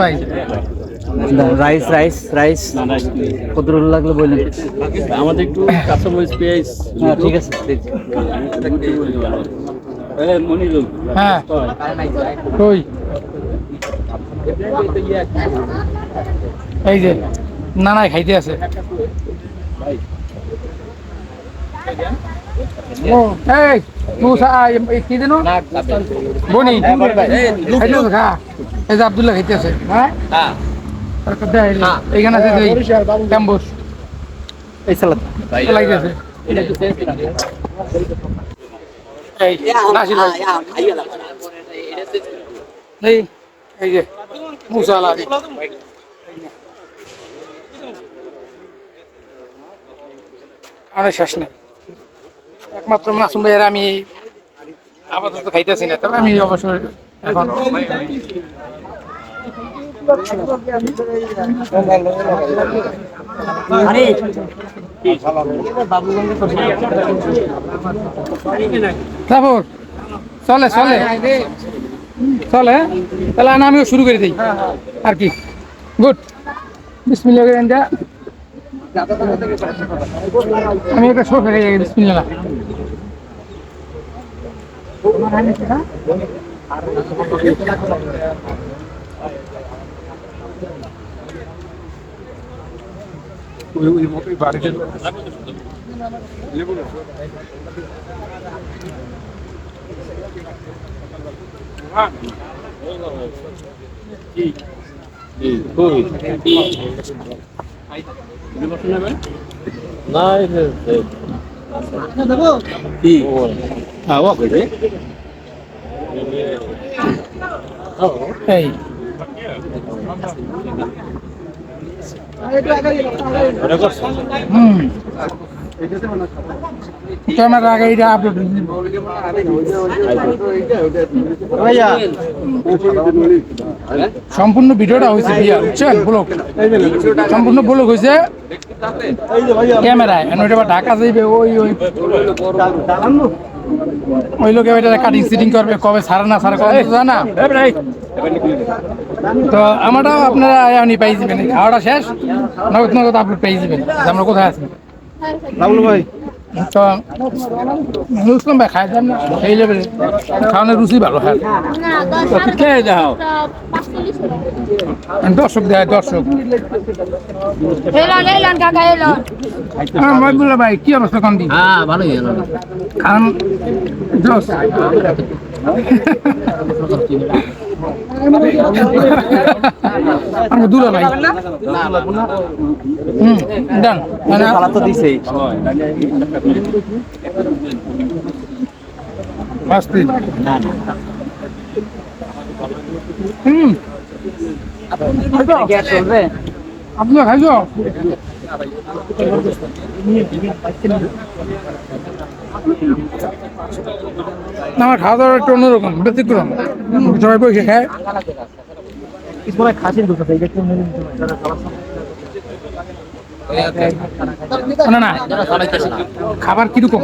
ভাই। Rice rice rice. কত roll লাগল বললেন আমাদের একটু পেঁয়াজ। হ্যাঁ ঠিক আছে হ্যাঁ। কই? এই যে না না খাইতে আছে। এই কি দিন বনি। খাইতে খা। এই যে আব্দুল্লাহ খাইতে আছে। হ্যাঁ? এই যে, এইখানে আছে ক্যাম্বুস এই সালাদ। লাগতেছে এই এই এই যে মুসা আলাদি শেষ নেই। একমাত্র মাসুম ভাইয়ের আমি আপাতত খাইতেছি না তবে আমি অবশ্যই এখন তারপর চলে চলে। চলে, তাহলে আমিও শুরু করে দিই। আর কি? গুড যা। আমি একটা শো খেয়ে যাই, বিসমিল্লাহ। না কি হ্যাঁ ও করে এই হুম ক্যামেরা আগে এটা আপলোড সম্পূর্ণ ভিডিওটা হয়েছে বিয়া বুঝছেন? ব্লগ সম্পূর্ণ ব্লগ হয়েছে ক্যামেরায়। ওইটা ঢাকা যাইবে ওই ওই। ওই লোকে ওইটা কাটিং সিটিং করবে কবে সারা না সারা কবে জানা? তো আমারটাও আপনারা এমনি পাই যাবেন। খাওয়াটা শেষ নগদ নগদ আপলোড পেয়ে যাবেন। যে আমরা কোথায় আছি? রাহুল ভাই। তো মুসলিম ভাই খাই যান না সেই লেভেলে। খাওয়ানোর রুচি ভালো হয়। তো কে যাও? দর্শক দেয় দর্শক। এলন এলন কাকা এলন হ্যাঁ মহিবুল্লাহ ভাই কি অবস্থা কান্দি হ্যাঁ ভালোই খান জোস আমার দুলা ভাই। হুম ডান তো দিছেই। মাস্তি হুম। চলবে? আপনার খাইছো? না, খাওয়া দাওয়া একটু অন্যরকম ব্যতিক্রম। সবাই বসে খায় খাসির একটু না না খাবার কীরকম?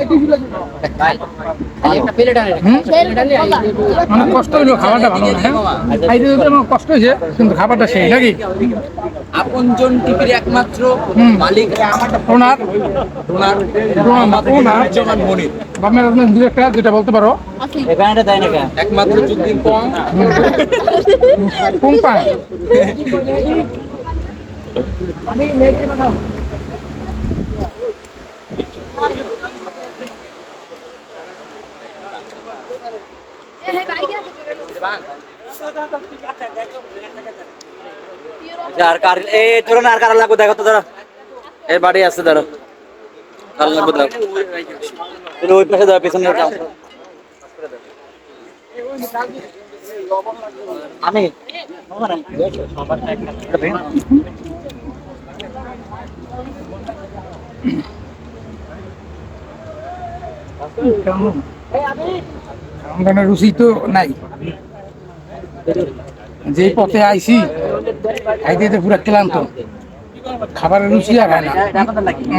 মানে কষ্ট হইল খাবারটা ভালো না হ্যাঁ? খাইতে যেতে আমার কষ্ট হয়েছে কিন্তু খাবারটা সেই নাকি? আপনজন টিভির একমাত্র মালিক। ওনার ওনার ওনার ওনার জমান মনির। বামের আপনার দু একটা যেটা বলতে পারো? এখানে দেয় না কেন? একমাত্র যুদ্ধের পং। কোন পায় আর কার এ তোর না, আর কার লাগবে? দেখো তো দাঁড়া এর বাড়ি আছে দাঁড়া কার লাগবে তুমি ওই পাশে দাও পিছনে আমি রুচি তো নাই যে পথে আইছি খাইতে তো পুরো ক্লান্ত। খাবারের রুচি আর হয় না।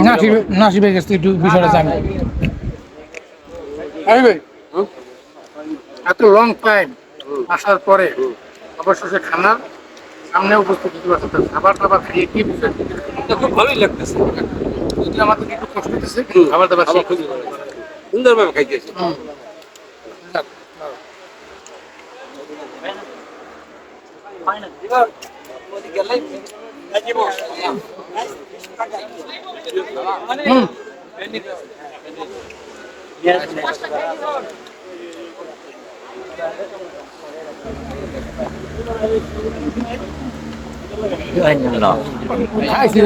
নাসিবে নাসিবে গেছে একটু বিষয়টা জানি। এত লং টাইম আসার পরে অবশেষে খানার সামনে উপস্থিত হতে পারছে। খাবার টাবার খাইয়ে কি বুঝে খুব ভালোই লাগতেছে। যদি আমাদের একটু কষ্ট দিচ্ছে খাবার দাবার। সুন্দরভাবে খাইতেছে হুম। খাইছি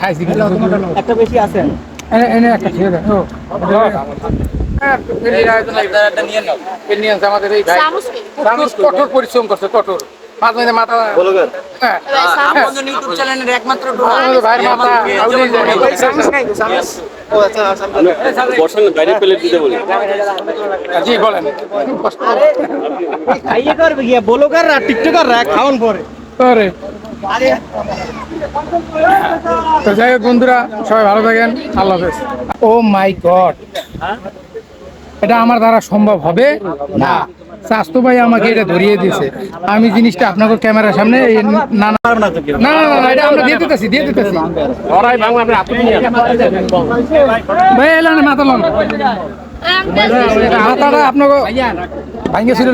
খাইছি। একটা বেশি আছে। এনে একটা দেন ও আমাদের এই কঠোর পরিশ্রম করছে কঠোর। মাঝে মাঝে মাথা হ্যাঁ এবার ইউটিউব চ্যানেলের একমাত্র ডোনার মাথা আউলিয়ে যায়। বর্ষণ বাইরে পেলে দিতে বলি। জি বলেন। খাইয়ে করবে গিয়া ব্লগাররা টিকটকাররা খাওয়ান পরে। করে তো যাই হোক বন্ধুরা সবাই ভালো থাকেন। আল্লাহ হাফেজ। Oh my god. এটা আমার দ্বারা সম্ভব হবে না। স্বাস্থ্য ভাই আমাকে এটা ধরিয়ে দিয়েছে। আমি জিনিসটা আপনাকে ক্যামেরার সামনে না না না না না, এটা আমরা দিয়ে দিতেছি দিয়ে দিতেছি। ভাই এলাম মাথা লন। মাথাটা আপনাকে ভাঙ্গে ছিল